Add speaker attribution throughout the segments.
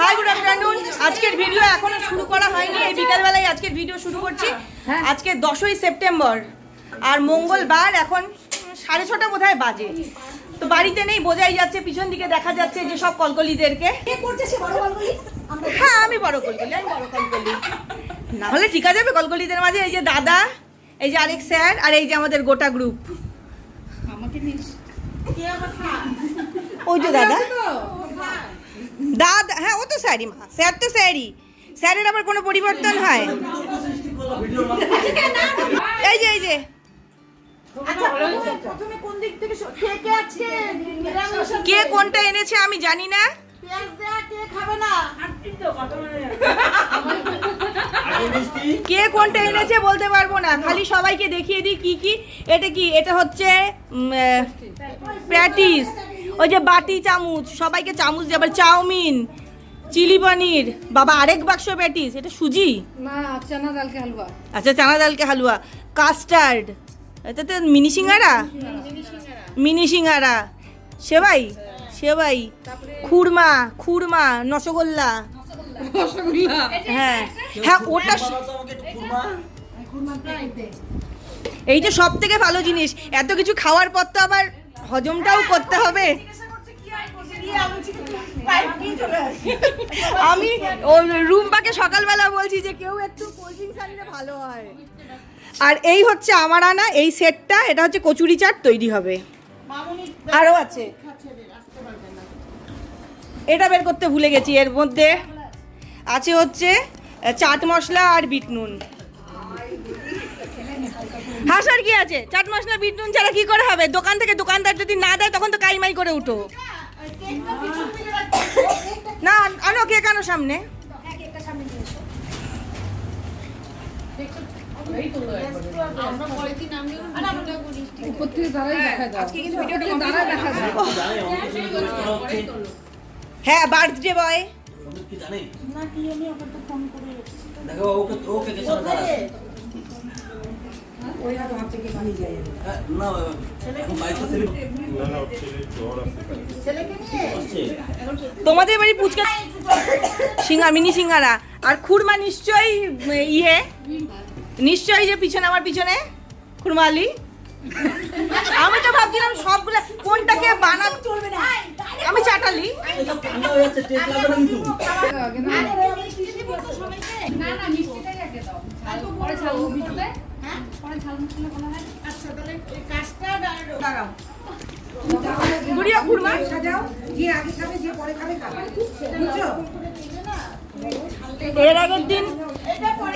Speaker 1: High good afternoon আজকের video এখনও শুরু করা হয়নি। এই বিকালবেলায় আজকের ভিডিও শুরু করছি। আজকে দশই সেপ্টেম্বর। আর মঙ্গলবার এখন সাড়ে ছটা বোধহয় বাজে। তো বাড়িতে নেই বোঝাই যাচ্ছে পিছন দিকে দেখা যাচ্ছে যে সব কলকলিদেরকে। হ্যাঁ আমি বড় কলকলি আমি বড় কলকলি। না হলে ঠিক আছে কলকলিদের মাঝে এই যে দাদা এই যে আরেক স্যার আর এই যে আমাদের গোটা গ্রুপ ওই যে দাদা। দাদা হ্যাঁ ও তো স্যারই মা। স্যার তো স্যারই। স্যারের আবার কোনো পরিবর্তন হয়? এই যে এই যে।
Speaker 2: শ- কে
Speaker 1: কোনটা এনেছে আমি জানি না।
Speaker 2: কে না?
Speaker 1: কে কোনটা এনেছে বলতে পারব না। খালি সবাইকে দেখিয়ে দিই কি কি। এটা কি? এটা হচ্ছে প্যাটিস। ওই যে বাটি চামচ সবাইকে চামচ দিয়ে আবার চাউমিন চিলি পনির বাবা আরেক বাক্স প্যাটিস এটা সুজি?
Speaker 3: না চানা ডাল হালুয়া।
Speaker 1: আচ্ছা চানা ডালকে হালুয়া। কাস্টার্ড এটা তো মিনি সিঙ্গারা? মিনি সিঙ্গারা। সেবাই সেবাই। খুরমা খুরমা রসগোল্লা।
Speaker 3: রসগোল্লা।
Speaker 1: হ্যাঁ হ্যাঁ ওটা এইটা সব থেকে ভালো জিনিস। এত কিছু খাওয়ার পর তো আবার হজমটাও করতে হবে। আমি ওই রুম্পাকে সকালবেলা বলছি যে, কেউ একটু কোল্ড আনলে ভালো হয়। আর এই হচ্ছে আমার আনা, এই সেটটা, এটা হচ্ছে কচুরি চাট, তৈরি হবে। আরও আছে। এটা বের করতে ভুলে গেছি, এর মধ্যে আছে হচ্ছে চাট মশলা আর বিট নুন। হাসার কি আছে? চাট মশলা, বিট নুন ছাড়া কি করে হবে? দোকান থেকে দোকানদার যদি না দেয়, তখন তো কাইমাই করে উঠো। না, আনো কে আনো সামনে। হ্যাঁ বার্থডে বয়
Speaker 4: দেখো, ওকে ওকে
Speaker 1: তোমাদের বাড়ি পুচকা সিঙ্গা মিনি সিঙ্গারা। আর খুরমা নিশ্চয়ই ইয়ে? নিশ্চয়ই যে পিছনে আমার পিছনে? খুরমা আলী? আমি তো ভাবছিলাম সবগুলা কোনটাকে বানাতে চলবে না আমি চাটালি।
Speaker 4: এইসব ঠান্ডা হয়ে যাচ্ছে না
Speaker 1: এর আগের দিন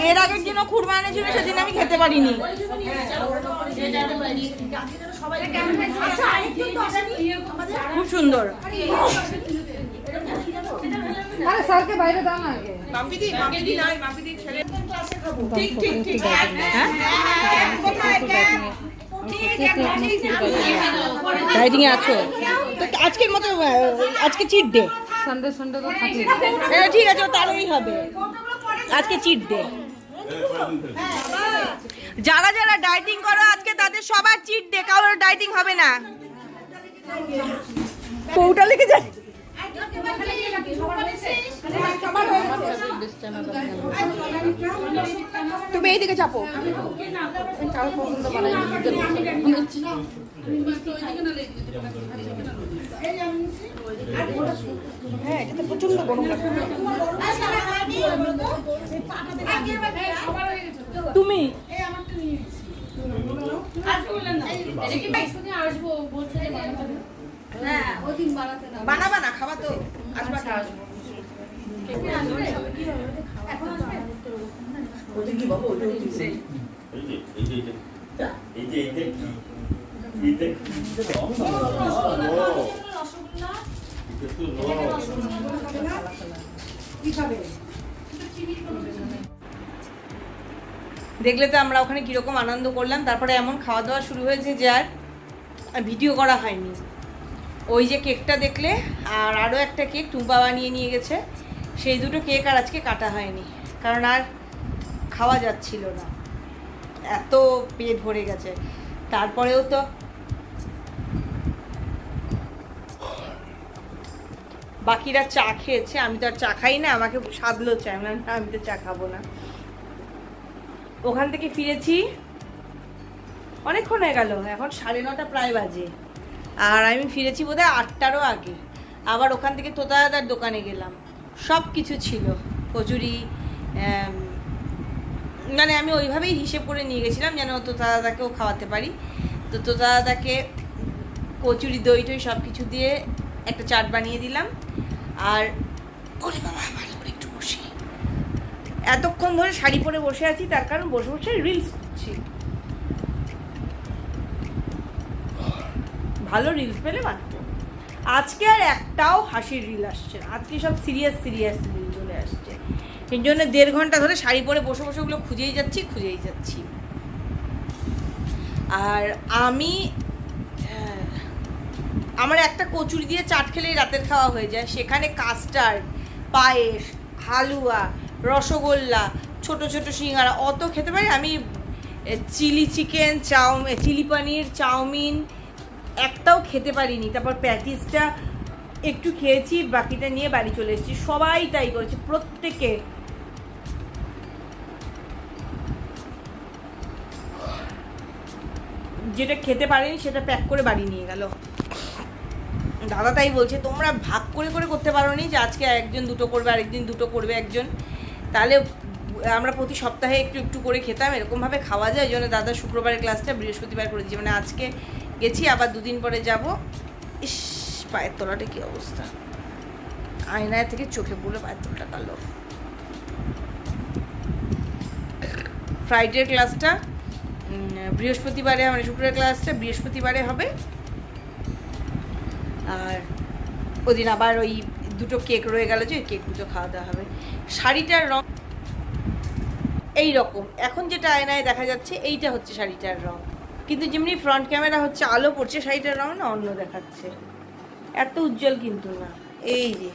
Speaker 1: এর আগের দিনও খুরমা এনেছিল সেদিন আমি খেতে পারিনি। খুব সুন্দর।
Speaker 3: আরে স্যারকে বাইরে দাও না আগে।
Speaker 1: ডাইটিং এ আছো তো আজকের মতো আজকে চিট ডে
Speaker 3: সানডে সানডে তো থাকে।
Speaker 1: ঠিক আছে তাহলেই হবে। আজকে চিট ডে যারা যারা ডাইটিং করো আজকে তাদের সবার চিট ডে কারোর ডাইটিং হবে না। কৌটা লিখে যায়। তুমি এইদিকে চাপো।
Speaker 3: কারও পছন্দ বানাই নিজের পছন্দ
Speaker 1: হ্যাঁ প্রচণ্ড গরম তুমি বানাবা না খাবা তো। আসবা। দেখলে তো আমরা ওখানে কীরকম আনন্দ করলাম। তারপরে এমন খাওয়া দাওয়া শুরু হয়েছে যে আর ভিডিও করা হয়নি। ওই যে কেকটা দেখলে, আর আরও একটা কেক টুম্পা বানিয়ে নিয়ে গেছে। সেই দুটো কেক আর আজকে কাটা হয়নি। কারণ আর খাওয়া যাচ্ছিল না। এত পেট ভরে গেছে। তারপরেও তো বাকিরা চা খেয়েছে আমি তো আর চা খাই না আমাকে সাদলো চাই "না, আমি তো চা খাব না। ওখান থেকে ফিরেছি। অনেকক্ষণ হয়ে গেল এখন সাড়ে নটা প্রায় বাজে। আর আমি ফিরেছি বোধহয় আটটারও আগে। আবার ওখান থেকে তোতাদার দোকানে গেলাম। সব কিছু ছিল। কচুরি মানে আমি ওইভাবেই হিসেব করে নিয়ে গেছিলাম যেন তোতাদাকেও খাওয়াতে পারি। তো তোতাদাকে কচুরি, দই টই সব কিছু দিয়ে একটা চাট বানিয়ে দিলাম। আর ওরে বাবা, ভালো করে একটু বসি। এতক্ষণ ধরে শাড়ি পরে বসে আছি, তার কারণ বসে বসে রিলস করছি। ভালো রিলস পেলে বানাবো আজকে আর একটাও হাসির রিল আসছে না। আজকে সব সিরিয়াস সিরিয়াস রিল চলে আসছে। এই জন্য দেড় ঘণ্টা ধরে শাড়ি পরে বসে বসে ওগুলো খুঁজেই যাচ্ছি খুঁজেই যাচ্ছি। আর আমি আমার একটা কচুরি দিয়ে চাট খেলেই রাতের খাওয়া হয়ে যায়। সেখানে কাস্টার্ড পায়েস, হালুয়া, রসগোল্লা, ছোট ছোট সিঙ্গারা, অত খেতে পারি আমি chilli chicken chowmein chilli paneer chowmein একটাও খেতে পারিনি। তারপর প্যাটিসটা একটু খেয়েছি, বাকিটা নিয়ে বাড়ি চলে এসেছি। সবাই তাই করেছে, প্রত্যেকে। যেটা খেতে পারেনি, সেটা প্যাক করে বাড়ি নিয়ে গেল। দাদা তাই বলছে, তোমরা ভাগ করে করে করতে পারো নি যে আজকে একজন দুটো করবে, আরেকদিন দুটো করবে একজন। তাহলে আমরা প্রতি সপ্তাহে একটু একটু করে খেতাম, এরকমভাবে খাওয়া যায়। জন্য দাদা শুক্রবারের ক্লাসটা বৃহস্পতিবার করে মানে আজকে গেছি, আবার দুদিন পরে যাব। ইস, পায়ের তলাটা কী অবস্থা। আয়নায় থেকে চোখে পড়ল পায়ের তলাটা কালো। ফ্রাইডের ক্লাসটা বৃহস্পতিবারে মানে শুক্রবারের ক্লাসটা, বৃহস্পতিবারে হবে। আর ওদিন আবার ওই দুটো কেক রয়ে গেল যে, কেক দুটো খাওয়া দাওয়া হবে। শাড়িটার রং এই রকম এখন যেটা আয়নায় দেখা যাচ্ছে, এইটা হচ্ছে শাড়িটার রং। কিন্তু যেমনি ফ্রন্ট ক্যামেরা হচ্ছে, আলো পড়ছে শাড়িটার রং না অন্য দেখাচ্ছে। এত উজ্জ্বল কিন্তু না। এই যে।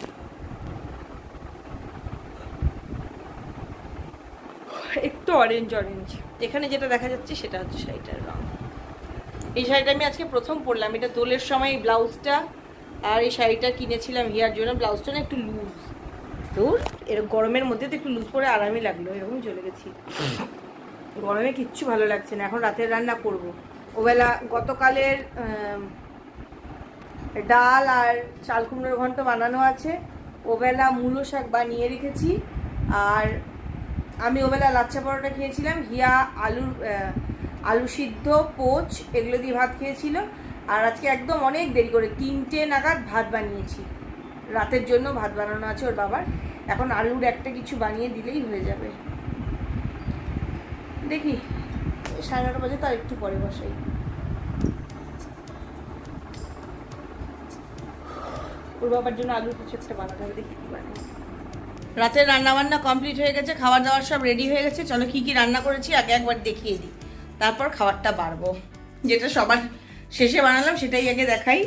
Speaker 1: একটু অরেঞ্জ অরেঞ্জ এখানে যেটা দেখা যাচ্ছে, সেটা হচ্ছে শাড়িটার রং। এই শাড়িটা আমি আজকে প্রথম পরলাম। এটা দোলের সময় এই ব্লাউজটা আর এই শাড়িটা কিনেছিলাম হিয়ার জন্য। ব্লাউজটা না একটু লুজ দূর এর গরমের মধ্যে তো একটু লুজ পরে আরামই লাগল, এরকম চলে গেছি। গরমে কিচ্ছু ভালো লাগছে না, এখন রাতের রান্না করব। ওবেলা গতকালের ডাল আর চাল কুমড়োর ঘন্ট বানানো আছে, ওবেলা মূলো শাক বানিয়ে রেখেছি, আর আমি ওবেলা লাচ্চা পরোটা খেয়েছিলাম হিয়া আলুর আলু সিদ্ধ, পোচ, এগুলো দিয়ে ভাত খেয়েছিল, আর আজকে একদম অনেক দেরি করে তিনটে নাগাদ ভাত বানিয়েছি। রাতের জন্য ভাত বানানো আছে ওর বাবার, এখন আলুর একটা কিছু বানিয়ে দিলেই হয়ে যাবে। দেখি, সাড়ে নটা বাজে তার একটু পরে বসাই। ওর বাবার জন্য আলুর কিছু একটা বানাতে হবে, দেখি কি বানাই রাতের রান্না বান্না কমপ্লিট হয়ে গেছে, খাবার দাবার সব রেডি হয়ে গেছে, চলো কি কি রান্না করেছি, আগে একবার দেখিয়ে দিই। তারপর খাবারটা বাড়বো। যেটা সবার শেষে বানালাম, সেটাই আগে দেখাই।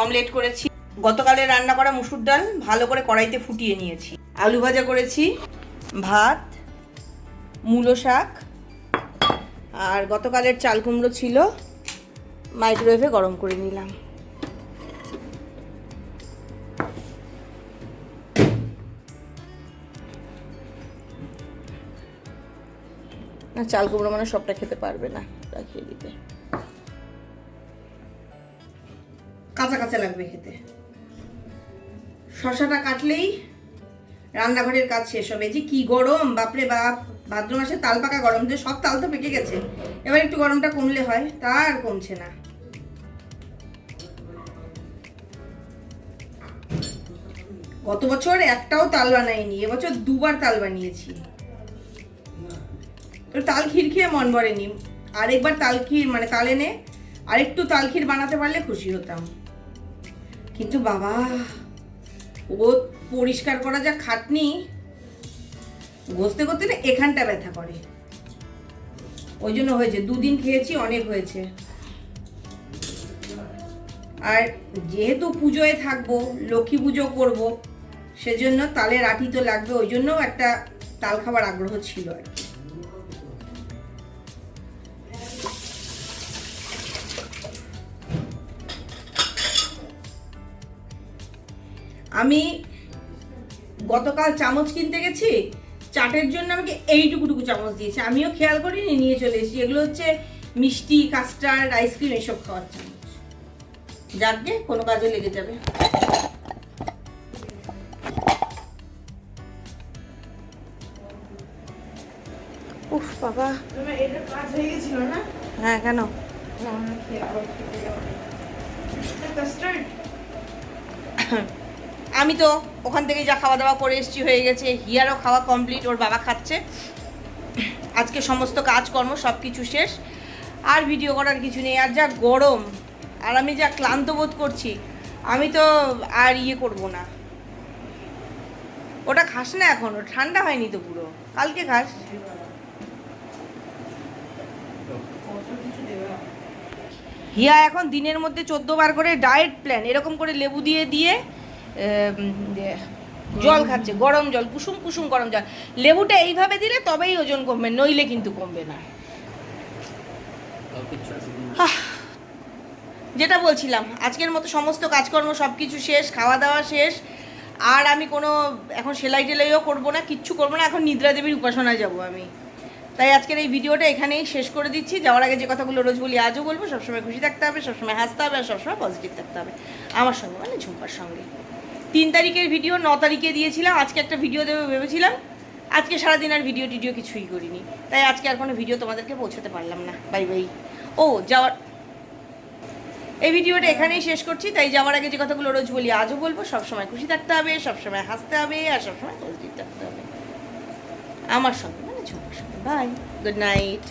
Speaker 1: অমলেট করেছি গতকালে রান্না করা মুসুর ডাল, ভালো করে কড়াইতে ফুটিয়ে নিয়েছি। আলু ভাজা করেছি, ভাত, মূলো শাক আর গতকালের চাল কুমড়ো ছিল মাইক্রোওয়েভে গরম করে নিলাম। না, চাল কুমড়ো মানে সবটা খেতে পারবে না, রাখিয়ে দিতে। কাঁচা কাঁচা লাগবে খেতে। শশাটা কাটলেই রান্নাঘরের কাজ শেষ হবে। যে কি গরম, বাপরে বাপ। ভাদ্র মাসে তাল পাকা গরম যে সব তাল তো পেকে গেছে। এবার একটু গরমটা কমলে হয়, তা আর কমছে না। গত বছর একটাও তাল বানাইনি, এবছর দুবার তাল বানিয়েছি। তো তাল ক্ষীর খেয়ে মন ভরেনি। আরেকবার তাল ক্ষীর মানে তাল এনে আরেকটু তাল ক্ষীর বানাতে পারলে খুশি হতাম। কিন্তু বাবা, ও পরিষ্কার করা যা খাটনি ঘষতে করতে না এখানটা ব্যথা করে। ওই জন্য হয়েছে, দুদিন খেয়েছি, অনেক হয়েছে। আর যেহেতু পুজোয় থাকব, লক্ষ্মী পুজো করব, সেজন্য তালের আটি তো লাগবে, ওই জন্যও একটা তাল খাবার আগ্রহ ছিল আর আমি গতকাল চামচ কিনতে গেছি? চাটের জন্য আমাকে এইটুকুটুকু চামচ দিয়েছে। আমিও খেয়াল করিনি নিয়ে চলে এসেছি। এগুলো হচ্ছে মিষ্টি কাস্টার্ড আইসক্রিম এসব খাওয়ার চামচ। যাকে কোনো কাজে লেগে যাবে। উফ বাবা।
Speaker 2: কাজ হয়ে গেছিল না?
Speaker 1: হ্যাঁ কেন?
Speaker 2: কাস্টার্ড?
Speaker 1: আমি তো ওখান থেকে যা খাওয়া দাওয়া করে এসেছি, হয়ে গেছে। হিয়ারও খাওয়া কমপ্লিট ওর বাবা খাচ্ছে। আজকে সমস্ত কাজকর্ম সব কিছু শেষ। আর ভিডিও করার কিছু নেই। আর যা গরম, আর আমি যা ক্লান্ত বোধ করছি, আমি তো আর ইয়ে করব না। ওটা খাস না এখনও, ঠান্ডা হয়নি তো পুরো। কালকে খাস। হিয়া এখন দিনের মধ্যে চোদ্দ বার করে ডায়েট প্ল্যান এরকম করে লেবু দিয়ে দিয়ে দিয়ে জল খাচ্ছে, গরম জল, কুসুম কুসুম গরম জল। লেবুটা এইভাবে দিলে তবেই ওজন কমবে, নইলে কিন্তু কমবে না। যেটা বলছিলাম, আজকের মতো সমস্ত কাজকর্ম সব কিছু শেষ খাওয়া দাওয়া শেষ। আর আমি কোনো এখন সেলাই টেলাইও করব না, কিচ্ছু করব না, এখন নিদ্রা দেবীর উপাসনায় যাব আমি। তাই আজকের এই ভিডিওটা এখানেই শেষ করে দিচ্ছি। যাওয়ার আগে যে কথাগুলো রোজ বলি, আজও বলব, সবসময় খুশি থাকতে হবে, সবসময় হাসতে হবে, আর সবসময় পজিটিভ থাকতে হবে। আমার সঙ্গে মানে ঝুম্পার সঙ্গে। তিন তারিখের ভিডিও, ন তারিখে দিয়েছিলাম, আজকে একটা ভিডিও দেবে ভেবেছিলাম। আজকে সারাদিন আর ভিডিও টিডিও কিছুই করিনি। তাই আজকে আর কোনো ভিডিও তোমাদেরকে পৌঁছাতে পারলাম না। Bye bye. ও, যাওয়ার এই ভিডিওটা এখানেই শেষ করছি। তাই যাওয়ার আগে যে কথাগুলো রোজ বলি, আজও বলব সবসময় খুশি থাকতে হবে সবসময় হাসতে হবে, আর সবসময় পজিটিভ থাকতে হবে। আমার সঙ্গে মানে সঙ্গে। বাই। Good night